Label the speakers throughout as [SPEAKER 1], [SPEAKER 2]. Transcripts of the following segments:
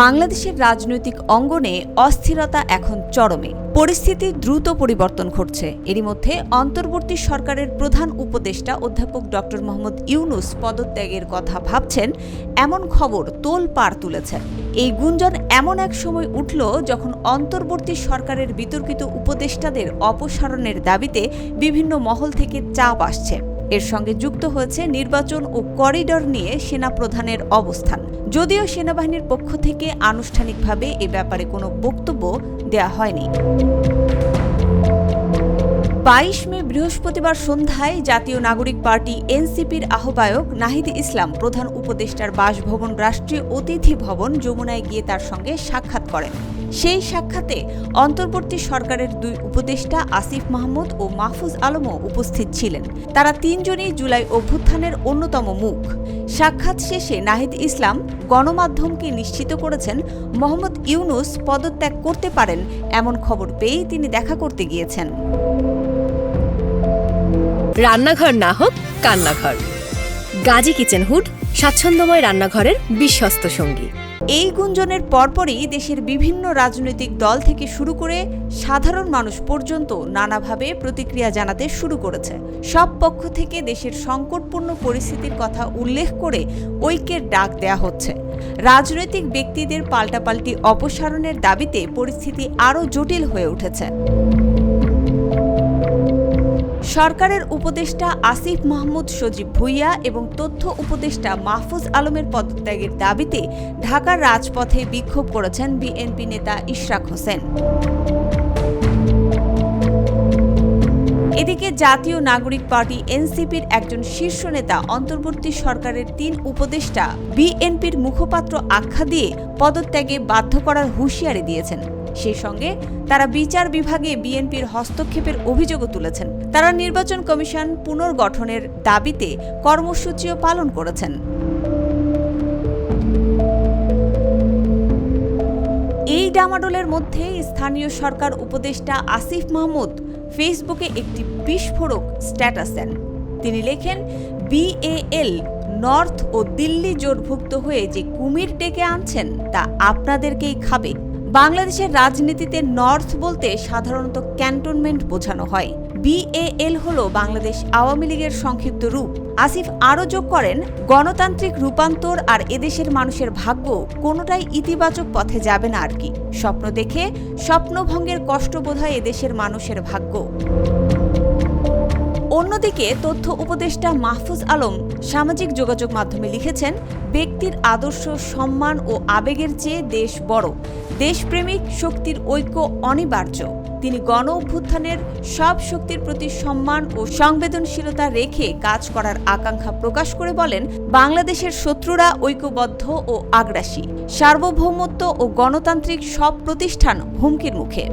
[SPEAKER 1] বাংলাদেশের রাজনৈতিক অঙ্গনে অস্থিরতা এখন চরমে। পরিস্থিতি দ্রুত পরিবর্তন ঘটছে। এরই মধ্যে অন্তর্বর্তী সরকারের প্রধান উপদেষ্টা অধ্যাপক ডক্টর মোহাম্মদ ইউনুস পদত্যাগের কথা ভাবছেন, এমন খবর তোল পার তুলেছেন। এই গুঞ্জন এমন এক সময় উঠল যখন অন্তর্বর্তী সরকারের বিতর্কিত উপদেষ্টাদের অপসারণের দাবিতে বিভিন্ন মহল থেকে চাপ আসছে। এর সঙ্গে যুক্ত হয়েছে নির্বাচন ও করিডর নিয়ে সেনা প্রধানের অবস্থান। যদিও সেনাবাহিনীর পক্ষ থেকে আনুষ্ঠানিকভাবে এ ব্যাপারে কোনো বক্তব্য দেয়া হয়নি। বাইশ মে বৃহস্পতিবার সন্ধ্যায় জাতীয় নাগরিক পার্টি এনসিপির আহ্বায়ক নাহিদ ইসলাম প্রধান উপদেষ্টার বাসভবন রাষ্ট্রীয় অতিথি ভবন যমুনায় গিয়ে তার সঙ্গে সাক্ষাৎ করেন। সেই সাক্ষাতে অন্তর্বর্তী সরকারের দুই উপদেষ্টা আসিফ মাহমুদ ও মাহফুজ আলমও উপস্থিত ছিলেন। তারা তিনজনই জুলাই অভ্যুত্থানের অন্যতম মুখ। সাক্ষাৎ শেষে নাহিদ ইসলাম গণমাধ্যমকে নিশ্চিত করেছেন মোহাম্মদ ইউনুস পদত্যাগ করতে পারেন এমন খবর পেয়েই তিনি দেখা করতে গিয়েছেন।
[SPEAKER 2] রান্নাঘর না হোক কান্নাঘর। গাজী কিচেন হুড, স্বাচ্ছন্দ্যময় রান্নাঘরের বিশ্বস্ত সঙ্গী।
[SPEAKER 1] এই গুঞ্জনের পরপরই দেশের বিভিন্ন রাজনৈতিক দল থেকে শুরু করে সাধারণ মানুষ পর্যন্ত নানাভাবে প্রতিক্রিয়া জানাতে শুরু করেছে। সব পক্ষ থেকে দেশের সংকটপূর্ণ পরিস্থিতির কথা উল্লেখ করে ঐক্যের ডাক দেয়া হচ্ছে। রাজনৈতিক ব্যক্তিদের পাল্টাপাল্টি অপসারণের দাবিতে পরিস্থিতি আরও জটিল হয়ে উঠেছে। সরকারের উপদেষ্টা আসিফ মাহমুদ সজীব ভুইয়া এবং তথ্য উপদেষ্টা মাহফুজ আলমের পদত্যাগের দাবিতে ঢাকার রাজপথে বিক্ষোভ করেছেন বিএনপি নেতা ইশরাক হোসেন। এদিকে জাতীয় নাগরিক পার্টি এনসিপির একজন শীর্ষ নেতা অন্তর্বর্তী সরকারের তিন উপদেষ্টা বিএনপির মুখপাত্র আখ্যা দিয়ে পদত্যাগে বাধ্য করার হুঁশিয়ারি দিয়েছেন। সেই সঙ্গে তারা বিচার বিভাগে বিএনপির হস্তক্ষেপের অভিযোগও তুলেছেন। তারা নির্বাচন কমিশন পুনর্গঠনের দাবিতে কর্মসূচিও পালন করেছেন। এই ডামাডোলের মধ্যে স্থানীয় সরকার উপদেষ্টা আসিফ মাহমুদ ফেসবুকে একটি বিস্ফোরক স্ট্যাটাস দেন। তিনি লেখেন, বিএএল নর্থ ও দিল্লি জোটভুক্ত হয়ে যে কুমির ডেকে আনছেন তা আপনাদেরকেই খাবে। বাংলাদেশের রাজনীতিতে নর্থ বলতে সাধারণত ক্যান্টনমেন্ট বোঝানো হয়। বিএএল হল বাংলাদেশ আওয়ামী লীগের সংক্ষিপ্ত রূপ। আসিফ আরও যোগ করেন, গণতান্ত্রিক রূপান্তর আর এদেশের মানুষের ভাগ্য কোনোটাই ইতিবাচক পথে যাবে না আর কি। স্বপ্ন দেখে স্বপ্নভঙ্গের কষ্ট বোধ হয় এদেশের মানুষের ভাগ্য। অন্যদিকে তথ্য উপদেষ্টা মাহফুজ আলম সামাজিক যোগাযোগ মাধ্যমে লিখেছেন, ব্যক্তির আদর্শ সম্মান ও আবেগের চেয়ে দেশ বড়। দেশপ্রেমিক শক্তির ঐক্য অনিবার্য। তিনি গণ অভ্যুত্থানের সব শক্তির প্রতি সম্মান ও সংবেদনশীলতা রেখে কাজ করার আকাঙ্ক্ষা প্রকাশ করে বলেন, বাংলাদেশের শত্রুরা ঐক্যবদ্ধ ও আগ্রাসী। সার্বভৌমত্ব ও গণতান্ত্রিক সব প্রতিষ্ঠান হুমকির মুখে।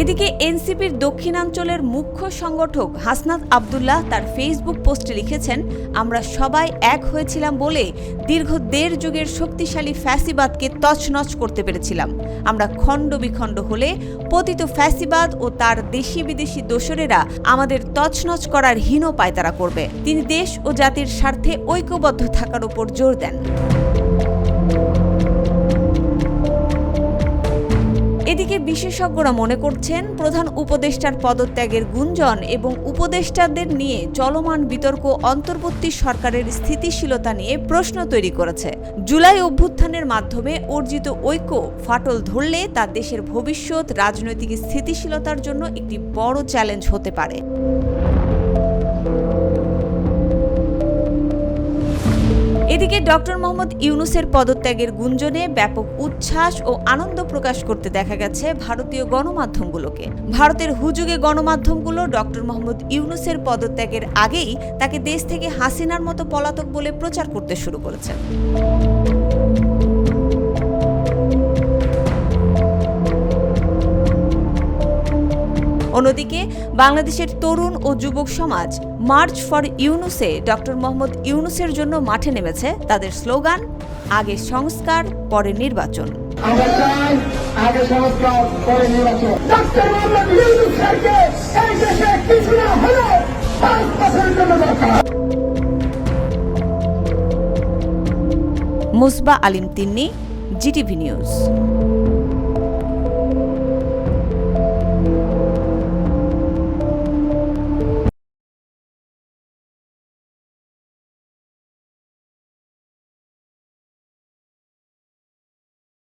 [SPEAKER 1] এদিকে এনসিপির দক্ষিণাঞ্চলের মুখ্য সংগঠক হাসনাত আবদুল্লাহ তার ফেসবুক পোস্টে লিখেছেন, আমরা সবাই এক হয়েছিলাম বলে দীর্ঘ দেড় যুগের শক্তিশালী ফ্যাসিবাদকে তছনছ করতে পেরেছিলাম। আমরা খণ্ড বিখণ্ড হলে পতিত ফ্যাসিবাদ ও তার দেশি বিদেশি দোসরেরা আমাদের তছনছ করার হীন পায়তারা করবে। তিনি দেশ ও জাতির স্বার্থে ঐক্যবদ্ধ থাকার উপর জোর দেন। এদিকে বিশেষজ্ঞরা মনে করছেন, প্রধান উপদেষ্টার পদত্যাগের গুঞ্জন এবং উপদেষ্টাদের নিয়ে চলমান বিতর্ক অন্তর্বর্তী সরকারের স্থিতিশীলতা নিয়ে প্রশ্ন তৈরি করেছে। জুলাই অভ্যুত্থানের মাধ্যমে অর্জিত ঐক্য ফাটল ধরলে তা দেশের ভবিষ্যৎ, রাজনৈতিক স্থিতিশীলতার জন্য একটি বড় চ্যালেঞ্জ হতে পারে। এদিকে ডক্টর মোহাম্মদ ইউনুসের পদত্যাগের গুঞ্জনে ব্যাপক উচ্ছ্বাস ও আনন্দ প্রকাশ করতে দেখা গেছে ভারতীয় গণমাধ্যমগুলোকে। ভারতের হুজুগে গণমাধ্যমগুলো ডক্টর মোহাম্মদ ইউনুসের পদত্যাগের আগেই তাকে দেশ থেকে হাসিনার মতো পলাতক বলে প্রচার করতে শুরু করেছে। অন্যদিকে বাংলাদেশের তরুণ ও যুবক সমাজ মার্চ ফর ইউনুসে ডক্টর মোহাম্মদ ইউনুসের জন্য মাঠে নেমেছে তাদের স্লোগান আগে সংস্কার পরে নির্বাচন
[SPEAKER 3] আমরা চাই আগে সংস্কার পরে নির্বাচন। ডক্টর মোহাম্মদ ইউনুস স্যারকে এই দেশে কিছু না হলেও পাঁচ বছরের জন্য দরকার।
[SPEAKER 1] Musba Alim Tinni GTV news.